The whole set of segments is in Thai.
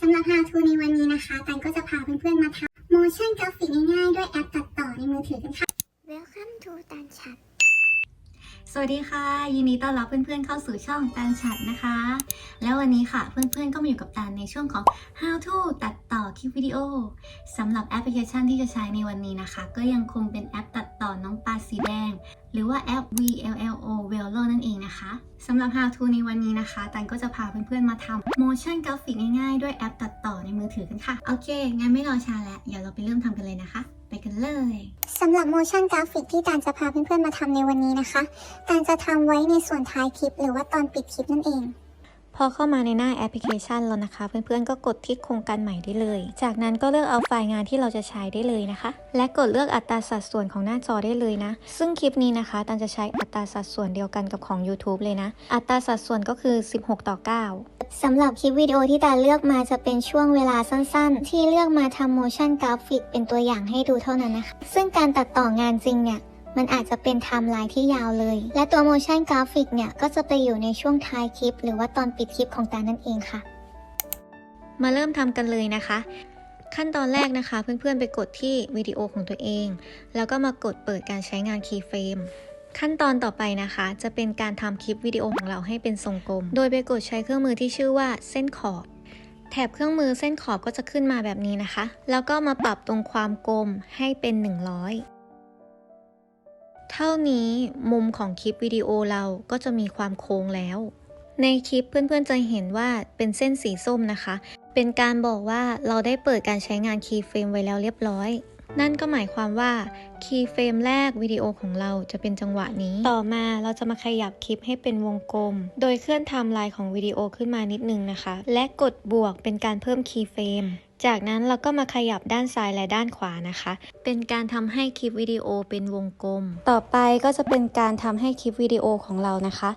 สำหรับ How to ในวันนี้นะคะตันก็จะพาเพื่อนๆมาทำ motion graphic ง่ายๆ ด้วยแอปตัดต่อในมือถือกันค่ะ Welcome to ตันชัด สวัสดีค่ะ ยินดีต้อนรับเพื่อนๆเข้าสู่ช่องตันชัดนะคะ แล้ววันนี้ค่ะเพื่อนๆก็มาอยู่กับตันในช่วงของ How to ตัดต่อคลิปวิดีโอสำหรับแอปพลิเคชันที่จะใช้ในวันนี้นะคะ ก็ยังคงเป็นแอปตัดต่อน้องปลาสีแดงหรือว่าแอป VLLO Velo นั่นเองนะคะสำหรับ How to ในวันนี้นะคะตันก็จะพาเพื่อนๆมาทำ motion graphic ง่ายๆ ด้วยแอปตัดต่อในมือถือกันค่ะ โอเค งั้นไม่รอช้าแล้วเดี๋ยวเราไปเริ่มทำกันเลยนะคะ ไปกันเลยสำหรับ motion graphic ที่ตานจะพาเพื่อนๆมาทำในวันนี้นะคะตานจะทำไว้ในส่วนท้ายคลิป หรือว่าตอนปิดคลิปนั่นเอง พอเข้ามาในหน้าแอปพลิเคชันแล้วนะคะ เพื่อนๆก็กดที่โครงการใหม่ได้เลย จากนั้นก็เลือกเอาไฟล์งานที่เราจะใช้ได้เลยนะคะ และกดเลือกอัตราสัดส่วนของหน้าจอได้เลยนะ ซึ่งคลิปนี้นะคะตันจะใช้อัตราสัดส่วนเดียวกันกับของ YouTube เลยนะ อัตราสัดส่วนก็คือ 16 ต่อ 9สำหรับคลิปวิดีโอที่ตาเลือกมาจะเป็นช่วงเวลาสั้นๆ ที่เลือกมาทำ motion graphic เป็นตัวอย่างให้ดูเท่านั้นนะคะ ซึ่งการตัดต่องานจริงเนี่ย มันอาจจะเป็นไทม์ไลน์ที่ยาวเลย และตัว motion graphic เนี่ยก็จะไปอยู่ในช่วงท้ายคลิป หรือว่าตอนปิดคลิปของตานั่นเองค่ะ มาเริ่มทำกันเลยนะคะ ขั้นตอนแรกนะคะ เพื่อนๆไปกดที่วิดีโอของตัวเอง แล้วก็มากดเปิดการใช้งานคีย์เฟรมขั้นตอนต่อไปนะคะ จะเป็นการทำคลิปวิดีโอของเราให้เป็นทรงกลม โดยไปกดใช้เครื่องมือที่ชื่อว่าเส้นขอบแถบเครื่องมือเส้นขอบก็จะขึ้นมาแบบนี้นะคะ แล้วก็มาปรับตรงความกลมให้เป็น 100 เท่านี้มุมของคลิปวิดีโอเราก็จะมีความโค้งแล้ว ในคลิปเพื่อนๆจะเห็นว่าเป็นเส้นสีส้มนะคะ เป็นการบอกว่าเราได้เปิดการใช้งานคีย์เฟรมไว้แล้วเรียบร้อย นั่นก็หมายความว่าคีย์เฟรมแรกวิดีโอของเราจะเป็นจังหวะนี้ ต่อมาเราจะมาขยับคลิปให้เป็นวงกลม โดยเคลื่อนไทม์ไลน์ของวิดีโอขึ้นมานิดนึงนะคะ และกดบวกเป็นการเพิ่มคีย์เฟรมจากนั้นเราก็มาขยับด้านซ้ายและด้านขวานะคะ เป็นการทำให้คลิปวิดีโอเป็นวงกลม ต่อไปก็จะเป็นการทำให้คลิปวิดีโอของเรานะคะ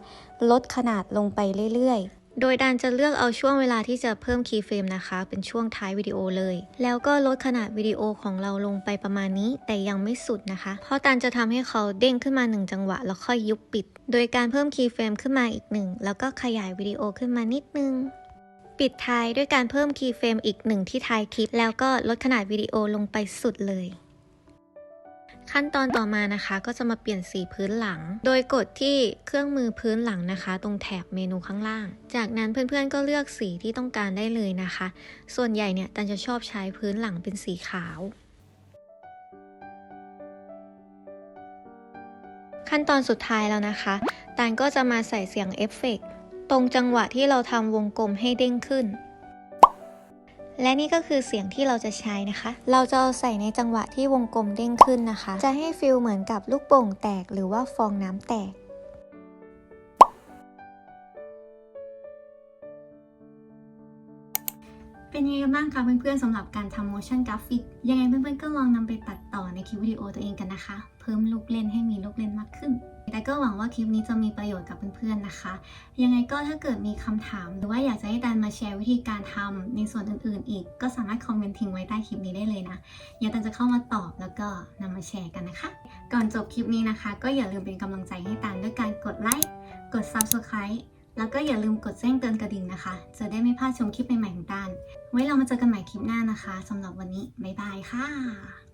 ลดขนาดลงไปเรื่อยๆ โดยดันจะเลือกเอาช่วงเวลาที่จะเพิ่มคีย์เฟรมนะคะ เป็นช่วงท้ายวิดีโอเลย แล้วก็ลดขนาดวิดีโอของเราลงไปประมาณนี้ แต่ยังไม่สุดนะคะ เพราะดันจะทำให้เขาเด้งขึ้นมาหนึ่งจังหวะ แล้วค่อยยุบปิด โดยการเพิ่มคีย์เฟรมขึ้นมาอีกหนึ่งแล้วก็ขยายวิดีโอขึ้นมานิดนึง ปิดท้ายด้วยการเพิ่มคีย์เฟรมอีกหนึ่งที่ท้ายคลิป แล้วก็ลดขนาดวิดีโอลงไปสุดเลย ขั้นตอนต่อมานะคะก็จะมาเปลี่ยนสีพื้นหลัง โดยกดที่เครื่องมือพื้นหลังนะคะ ตรงแถบเมนูข้างล่าง จากนั้นเพื่อนๆก็เลือกสีที่ต้องการได้เลยนะคะ ส่วนใหญ่เนี่ยตันจะชอบใช้พื้นหลังเป็นสีขาว ขั้นตอนสุดท้ายแล้วนะคะ ตันก็จะมาใส่เสียงเอฟเฟกต์ตรงจังหวะที่เราทำวงกลมให้เด้งขึ้น และนี่ก็คือเสียงที่เราจะใช้นะคะ เราจะใส่ในจังหวะที่วงกลมเด้งขึ้นนะคะ จะให้ฟิลเหมือนกับลูกโป่งแตกหรือว่าฟองน้ำแตก เป็นยังไงบ้างคะเพื่อนๆสำหรับการทำ motion graphic ยังไงเพื่อนๆก็ลองนำไปตัดต่อในคลิปวิดีโอตัวเองกันนะคะ เพิ่มลูกเล่นให้มีลูกเล่นมากขึ้น แต่ก็หวังว่าคลิปนี้จะมีประโยชน์กับเพื่อนๆนะคะ ยังไงก็ถ้าเกิดมีคำถาม หรือว่าอยากจะให้ดันมาแชร์วิธีการทำในส่วนอื่นๆ อีก ก็สามารถคอมเมนต์ทิ้งไว้ใต้คลิปนี้ได้เลยนะเดี๋ยวดันจะเข้ามาตอบแล้วก็นำมาแชร์กันนะคะ ก่อนจบคลิปนี้นะคะ ก็อย่าลืมเป็นกำลังใจให้ตันด้วยการกดไลค์กด subscribe แล้วก็อย่าลืมกดแจ้งเตือนกระดิ่งนะคะ จะได้ไม่พลาดชมคลิปใหม่ๆของตันไว้เรามาเจอกันใหม่คลิปหน้านะคะสำหรับวันนี้ บ๊ายบายค่ะ